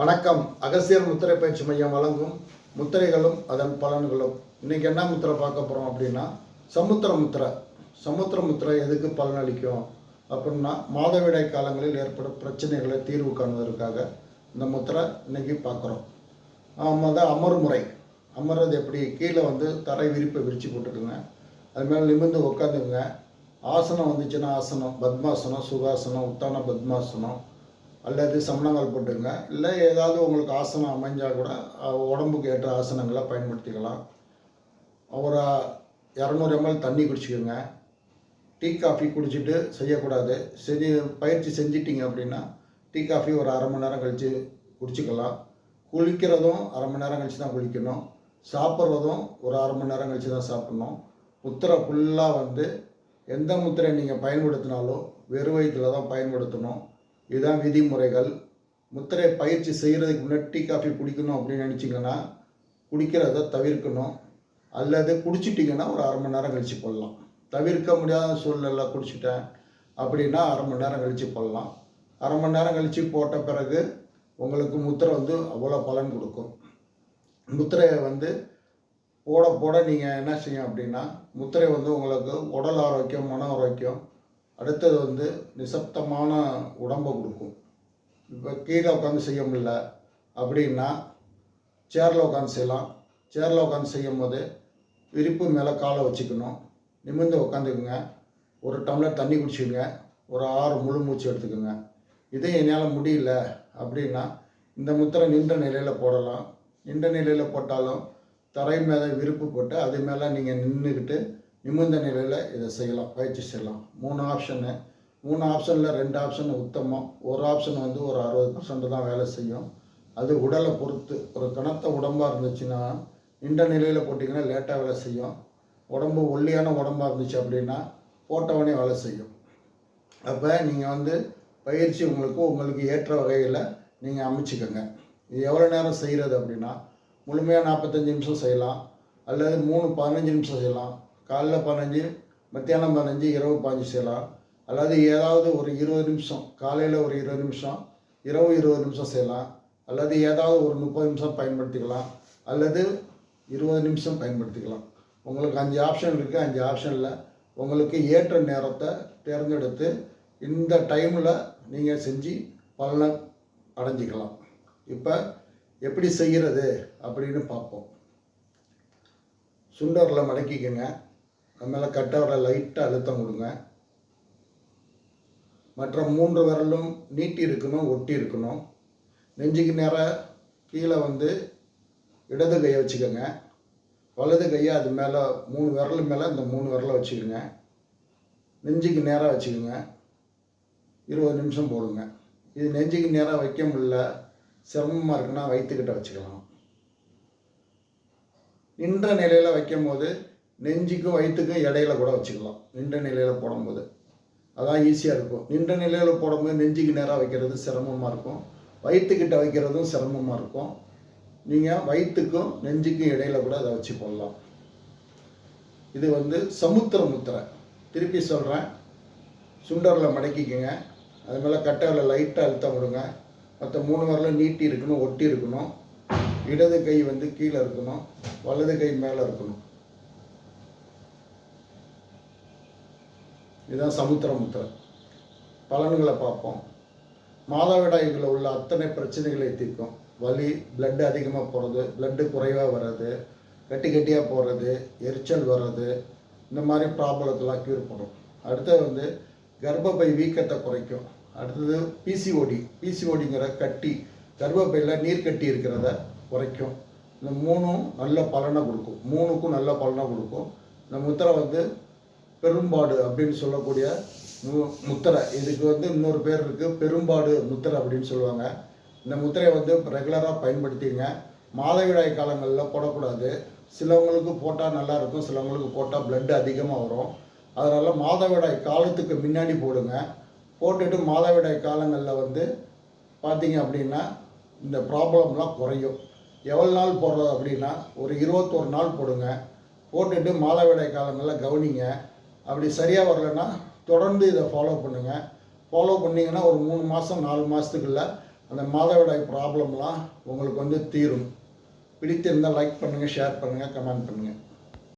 வணக்கம். அகசியர் முத்திரை பயிற்சி மையம் வழங்கும் முத்திரைகளும் அதன் பலன்களும். இன்றைக்கி என்ன முத்திரை பார்க்க போகிறோம் அப்படின்னா சமுத்திர முத்திரை. சமுத்திர முத்திரை எதுக்கு பலனளிக்கும் அப்படின்னா மாதவிடாய் காலங்களில் ஏற்படும் பிரச்சனைகளை தீர்வு காணுவதற்காக இந்த முத்திரை இன்னைக்கு பார்க்குறோம். மொதல் அமர்முறை அமர்றது எப்படி? கீழே வந்து தரை விரிப்பை விரித்து போட்டுக்குங்க. அது மேலே நிமிர்ந்து உட்காந்துக்குங்க ஆசனம் வந்துச்சுன்னா ஆசனம் பத்மாசனம் சுகாசனம் உத்தான பத்மாசனம் அல்லது சமணங்கால் போட்டுங்க இல்லை ஏதாவது உங்களுக்கு ஆசனம் அமைஞ்சால் கூட உடம்புக்கு ஏற்ற ஆசனங்களை பயன்படுத்திக்கலாம். ஒரு இரநூறு எம்எல் தண்ணி குடிச்சிக்கோங்க. டீ காஃபி குடிச்சிட்டு செய்யக்கூடாது. செஞ்சு பயிற்சி செஞ்சிட்டிங்க அப்படின்னா டீ காஃபி ஒரு அரை மணி நேரம் கழித்து குடிச்சிக்கலாம். குளிக்கிறதும் அரை மணி நேரம் கழித்து தான் குளிக்கணும். சாப்பிட்றதும் ஒரு அரை மணி நேரம் கழித்து தான் சாப்பிட்ணும். முத்திரை ஃபுல்லாக வந்து எந்த முத்திரை நீங்கள் பயன்படுத்தினாலும் வெறும் வயிற்றில் தான் பயன்படுத்தணும். இதுதான் விதிமுறைகள். முத்திரை பயிற்சி செய்கிறதுக்கு முன்னாடி டீ காஃபி குடிக்கணும் அப்படின்னு நினச்சிங்கன்னா குடிக்கிறத தவிர்க்கணும். அல்லது குடிச்சிட்டிங்கன்னா ஒரு அரை மணி நேரம் கழித்து போடலாம். தவிர்க்க முடியாத சூழ்நிலை குடிச்சிட்டேன் அப்படின்னா அரை மணி நேரம் கழித்து போடலாம். அரை மணி நேரம் கழித்து போட்ட பிறகு உங்களுக்கு முத்திரை வந்து அவ்வளோ பலன் கொடுக்கும். முத்திரையை வந்து போட போட நீங்கள் என்ன செய்யும் அப்படின்னா முத்திரை வந்து உங்களுக்கு உடல் ஆரோக்கியம் மன ஆரோக்கியம் அடுத்தது வந்து நிசப்தமான உடம்பை கொடுக்கும். இப்போ கீழே உட்காந்து செய்ய முடியல அப்படின்னா சேரில் உட்காந்து செய்யலாம். சேரில் உட்காந்து செய்யும் போது விரிப்பு மேலே காலை வச்சுக்கணும். நிமிர்ந்து உட்காந்துக்குங்க. ஒரு டம்ளர் தண்ணி குடிச்சுக்கோங்க. ஒரு ஆறு முழு மூச்சு எடுத்துக்கோங்க. இதே என்னால் முடியல அப்படின்னா இந்த முத்திரை நின்ற நிலையில் போடலாம். நின்ற நிலையில் போட்டாலும் தரை மேலே விருப்பு போட்டு அது மேலே நீங்கள் நின்றுக்கிட்டு நிமிர்ந்த நிலையில் இதை செய்யலாம் பயிற்சி செய்யலாம். மூணு ஆப்ஷனு மூணு ஆப்ஷனில் ரெண்டு ஆப்ஷன் உத்தமம். ஒரு ஆப்ஷன் வந்து ஒரு அறுபது பர்சன்ட் தான் வேலை செய்யும். அது உடலை பொறுத்து ஒரு கனத்த உடம்பாக இருந்துச்சுன்னா நின்ற நிலையில் போட்டிங்கன்னா லேட்டாக வேலை செய்யும். உடம்பு ஒல்லியான உடம்பாக இருந்துச்சு அப்படின்னா போட்டவனே வேலை செய்யும். அப்போ நீங்கள் வந்து பயிற்சி உங்களுக்கு உங்களுக்கு ஏற்ற வகையில் நீங்கள் அமைச்சிக்கோங்க. இது எவ்வளோ நேரம் செய்கிறது அப்படின்னா முழுமையாக நாற்பத்தஞ்சு நிமிஷம் செய்யலாம். அல்லது மூணு பதினஞ்சு நிமிஷம் செய்யலாம். காலைல பதினஞ்சு மத்தியானம் பதினஞ்சு இரவு பாஞ்சு செய்யலாம். அல்லது ஏதாவது ஒரு இருபது நிமிஷம் காலையில் ஒரு இருபது நிமிஷம் இரவு இருபது நிமிஷம் செய்யலாம். அல்லது ஏதாவது ஒரு முப்பது நிமிஷம் பயன்படுத்திக்கலாம். அல்லது இருபது நிமிஷம் பயன்படுத்திக்கலாம். உங்களுக்கு அஞ்சு ஆப்ஷன் இருக்குது அஞ்சு ஆப்ஷனில் உங்களுக்கு ஏற்ற நேரத்தை தேர்ந்தெடுத்து இந்த டைமில் நீங்கள் செஞ்சு பலனை அடைஞ்சிக்கலாம். இப்போ எப்படி செய்கிறது அப்படின்னு பார்ப்போம். சுண்டரில் மடக்கிக்கங்க. அது மேலே கட்டவரில் லைட்டாக அழுத்தம் கொடுங்க. மற்ற மூன்று விரலும் நீட்டி இருக்கணும் ஒட்டி இருக்கணும். நெஞ்சுக்கு நேராக கீழே வந்து இடது கையை வச்சுக்கோங்க. வலது கையை அது மேலே மூணு விரல் மேலே இந்த மூணு விரலை வச்சுக்கோங்க நெஞ்சுக்கு நேராக வச்சுக்கோங்க. இருபது நிமிஷம் போடுங்க. இது நெஞ்சுக்கு நேராக வைக்க முடியல சிரமமாக இருக்குன்னா வயிற்றுக்கிட்ட வச்சுக்கலாம். நின்ற நிலையில் வைக்கும் போது நெஞ்சுக்கும் வயிற்றுக்கும் இடையில கூட வச்சுக்கலாம். நின்ற நிலையில் போடும்போது. அதான் ஈஸியாக இருக்கும். நின்ற நிலையில் போடும்போது நெஞ்சுக்கு நேராக வைக்கிறது சிரமமாக இருக்கும். வயிற்றுக்கிட்ட வைக்கிறதும் சிரமமாக இருக்கும். நீங்கள் வயிற்றுக்கும் நெஞ்சுக்கும் இடையில கூட அதை வச்சு போடலாம். இது வந்து சமுத்திர முத்திரை. திருப்பி சொல்கிறேன் சுண்டரில் மடக்கிக்கோங்க. அது மேலே கட்டையில் லைட்டாக அழுத்தம் விடுங்க. மற்ற மூணு வரலும் நீட்டி இருக்கணும் ஒட்டி இருக்கணும். இடது கை வந்து கீழே இருக்கணும். வலது கை மேலே இருக்கணும். இதுதான் சமுத்திரமுத்திரை பலன்களை பார்ப்போம். மாதவிடாய்களில் உள்ள அத்தனை பிரச்சனைகளை தீர்க்கும். வலி பிளட்டு அதிகமாக போகிறது பிளட்டு குறைவாக வர்றது கட்டி கட்டியாக போகிறது எரிச்சல் வர்றது இந்த மாதிரி ப்ராப்ளத்தெல்லாம் க்யூர் பண்ணும். அடுத்தது வந்து கர்ப்பப்பை வீக்கத்தை குறைக்கும். அடுத்தது பிசிஓடி பிசிஓடிங்கிற கட்டி கர்ப்பப்பையில் நீர் கட்டி இருக்கிறத குறைக்கும். இந்த மூணும் நல்ல பலனை கொடுக்கும். மூணுக்கும் நல்ல பலனை கொடுக்கும். இந்த முத்திரை வந்து பெரும்பாடு அப்படின்னு சொல்லக்கூடிய மு- முத்திரை. இதுக்கு வந்து இன்னொரு பேர் இருக்குது பெரும்பாடு முத்திரை அப்படின்னு சொல்லுவாங்க. இந்த முத்திரையை வந்து ரெகுலராக பயன்படுத்திங்க மாதவிடாய் காலங்களில் போடக்கூடாது. சிலவங்களுக்கு போட்டால் நல்லா இருக்கும் சிலவங்களுக்கு போட்டால் பிளட் அதிகமாக வரும். அதனால் மாதவிடாய் காலத்துக்கு முன்னாடி போடுங்க. போட்டுட்டு மாதவிடாய் காலங்களில் வந்து பார்த்தீங்க அப்படின்னா இந்த ப்ராப்ளம்லாம் குறையும். எவ்வளோ நாள் போடுறது அப்படின்னா ஒரு இருபத்தோரு நாள் போடுங்க. போட்டுட்டு மாதவிடாய் காலங்களில் கவனிங்க. அப்படி சரியாக வரலைன்னா தொடர்ந்து இதை ஃபாலோ பண்ணுங்கள் ஃபாலோ பண்ணிங்கன்னா ஒரு மூணு மாதம் நாலு மாதத்துக்குள்ள அந்த மாதவிடாய் ப்ராப்ளம்லாம் உங்களுக்கு வந்து தீரும். பிடித்திருந்தால் லைக் பண்ணுங்கள் ஷேர் பண்ணுங்கள் கமெண்ட் பண்ணுங்கள்